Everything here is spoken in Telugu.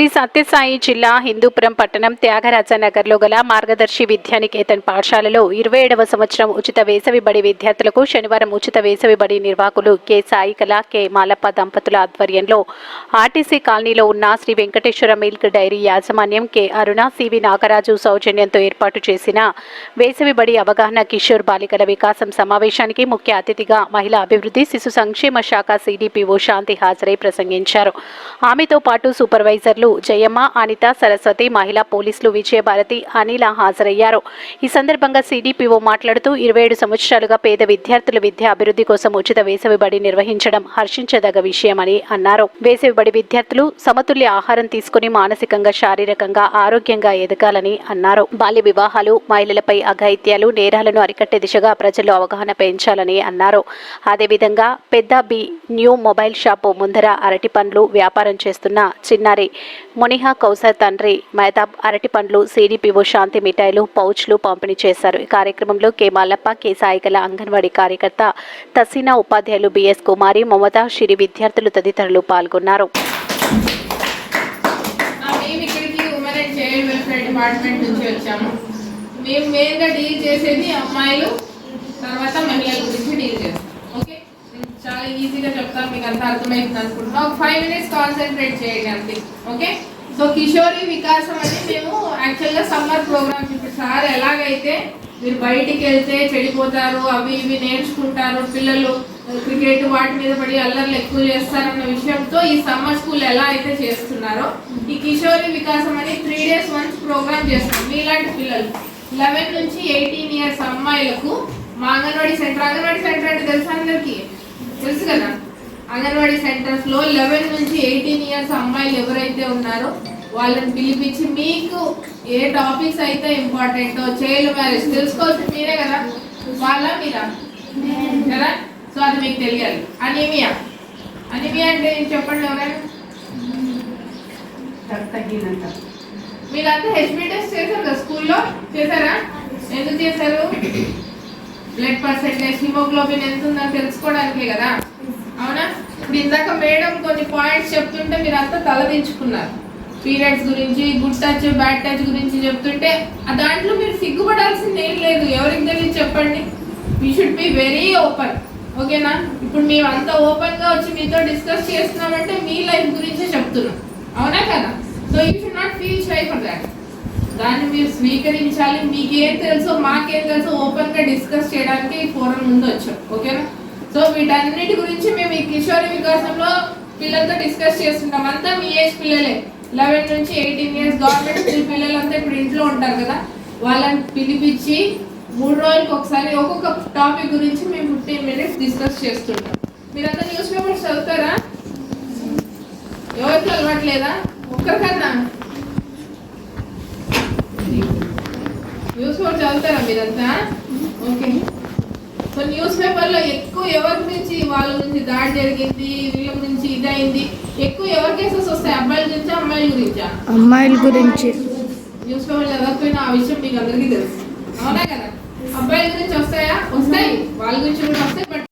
శ్రీ సత్యసాయి జిల్లా హిందూపురం పట్టణం త్యాగరాజ నగర్లో గల మార్గదర్శి విద్యానికేతన్ పాఠశాలలో ఇరవై ఏడవ సంవత్సరం ఉచిత వేసవి బడి విద్యార్థులకు శనివారం ఉచిత వేసవి బడి నిర్వాహకులు కె సాయికల కె మాలప్ప దంపతుల ఆధ్వర్యంలో ఆర్టీసీ కాలనీలో ఉన్న శ్రీ వెంకటేశ్వర మిల్క్ డైరీ యాజమాన్యం కె అరుణ సివి నాగరాజు సౌజన్యంతో ఏర్పాటు చేసిన వేసవి బడి అవగాహన కిషోర్ బాలికల వికాసం సమావేశానికి ముఖ్య అతిథిగా మహిళా అభివృద్ధి శిశు సంక్షేమ శాఖ సిడిపిఓ శాంతి హాజరై ప్రసంగించారు. ఆమెతో పాటు సూపర్వైజర్లు జయమ్మ అనిత సరస్వతి మహిళా పోలీసులు విజయభారతి అనిల హాజరయ్యారు. ఈ సందర్భంగా సిడిపిఓ మాట్లాడుతూ ఇరవై ఏడు సంవత్సరాలుగా పేద విద్యార్థుల విద్య అభివృద్ధి కోసం ఉచిత వేసవి బడి నిర్వహించడం హర్షించదగ విషయమని అన్నారు. వేసవి బడి విద్యార్థులు సమతుల్య ఆహారం తీసుకుని మానసికంగా శారీరకంగా ఆరోగ్యంగా ఎదగాలని అన్నారు. బాల్య వివాహాలు మహిళలపై అఘాయిత్యాలు నేరాలను అరికట్టే దిశగా ప్రజల్లో అవగాహన పెంచాలని అన్నారు. అదేవిధంగా పెద్ద బి న్యూ మొబైల్ షాపు ముందర అరటి పండ్లు వ్యాపారం చేస్తున్న చిన్నారి మునిహా కౌసర్ తండ్రి మహతాబ్ అరటి పండ్లు సిడిపిఓ శాంతి మిఠాయిలు పౌచ్లు పంపిణీ చేశారు. ఈ కార్యక్రమంలో కె. మల్లప్ప కె. సాయికల అంగన్వాడీ కార్యకర్త తసీనా ఉపాధ్యాయులు బిఎస్ కుమారి మమత షిరి విద్యార్థులు తదితరులు పాల్గొన్నారు. మేము డిపార్ట్మెంట్ నుంచి వచ్చాము. మేము మెయిన్గా డీల్ చేసేది అమ్మాయిలు తర్వాత మహిళల గురించి డీల్ చేస్తాం ఓకే నేను చాలా మొత్తం మీకు అంత అర్థమైంది అనుకుంటున్నా. ఒక ఫైవ్ మినిట్స్ కాన్సన్ట్రేట్ చేయండి అంతే. ఓకే? సో కిషోరి వికాసం అని మేము యాక్చువల్గా సమ్మర్ ప్రోగ్రామ్స్ ఇప్పుడు సార్ ఎలాగైతే మీరు బయటికి వెళ్తే చెడిపోతారు అవి ఇవి నేర్చుకుంటారు పిల్లలు క్రికెట్ వాటి మీద పడి అల్లర్లు ఎక్కువ చేస్తారన్న విషయంతో ఈ సమ్మర్ స్కూల్ ఎలా అయితే చేస్తున్నారో ఈ కిషోరి వికాసం అని త్రీ డేస్ వన్స్ ప్రోగ్రామ్ చేస్తాం మీలాంటి పిల్లలు. లెవెన్ నుంచి ఎయిటీన్ ఇయర్స్ అమ్మాయిలకు మా అంగన్వాడీ సెంటర్ అంగన్వాడీ సెంటర్ అంటే తెలుసా అందరికీ? తెలుసు కదా? అంగన్వాడీ సెంటర్స్లో లెవెన్ నుంచి ఎయిటీన్ ఇయర్స్ అమ్మాయిలు ఎవరైతే ఉన్నారో వాళ్ళని పిలిపించి మీకు ఏ టాపిక్స్ అయితే ఇంపార్టెంటో చైల్డ్ మ్యారేజ్ తెలుసుకోవాల్సింది మీరే కదా? వాళ్ళ మీరా కదా? సో అది మీకు తెలియాలి. అనీమియా. అనీమియా అంటే ఏం చెప్పండి ఎవరైనా? మీరంతా హెచ్బి టెస్ట్ చేశారు కదా స్కూల్లో? చేశారా? ఎందుకు చేశారు? బ్లడ్ పర్సెంటేజ్ హిమోగ్లోబిన్ ఎంత ఉందని తెలుసుకోవడానికే కదా? అవునా? ఇప్పుడు ఇందాక మేడం కొన్ని పాయింట్స్ చెప్తుంటే మీరు అంతా తలదించుకున్నారు పీరియడ్స్ గురించి గుడ్ టచ్ బ్యాడ్ టచ్ గురించి చెప్తుంటే ఆ దాంట్లో మీరు సిగ్గుపడాల్సింది ఏం లేదు. ఎవరికి తెలియదు చెప్పండి. We should be very open ఓకేనా? ఇప్పుడు మేము అంత ఓపెన్గా వచ్చి మీతో డిస్కస్ చేస్తున్నామంటే మీ లైఫ్ గురించే చెప్తున్నాం. అవునా కదా? So you should not feel shy for that దాన్ని మీరు స్వీకరించాలి. మీకేం తెలుసో మాకేం తెలుసో ఓపెన్గా డిస్కస్ చేయడానికి ఈ ఫోరం ముందు వచ్చాం. ఓకేనా? సో వీటన్నిటి గురించి మేము ఈ కిషోరి వికాసంలో పిల్లలతో డిస్కస్ చేస్తుంటాం అంతా మీ ఏజ్ పిల్లలే. లెవెన్ నుంచి ఎయిటీన్ ఇయర్స్ గవర్నమెంట్ స్కూల్ పిల్లలంతా ఇప్పుడు ఇంట్లో ఉంటారు కదా. వాళ్ళని పిలిపించి మూడు రోజులకు ఒకసారి ఒక్కొక్క టాపిక్ గురించి మేము ఫిఫ్టీన్ మినిట్స్ డిస్కస్ చేస్తుంటాం. మీరంతా న్యూస్ పేపర్స్ చదువుతారా? ఎవరికి అలవాట్లేదా? ఒక్కరికన్నా? న్యూస్ పేపర్ చదువుతారా మీరంతా? ఓకే. సో న్యూస్ పేపర్లో ఎక్కువ ఎవరి గురించి వాళ్ళ గురించి దాడి జరిగింది వీళ్ళ గురించి ఇదైంది ఎక్కువ ఎవరి కేసెస్ వస్తాయి? అబ్బాయిల గురించా అమ్మాయిల గురించా? అమ్మాయిల గురించి. న్యూస్ పేపర్ చదవకపోయినా ఆ విషయం మీకు అందరికీ తెలుసు. అవునా కదా? అబ్బాయిల గురించి వస్తాయా? వస్తాయి. వాళ్ళ గురించి కూడా వస్తాయి బట్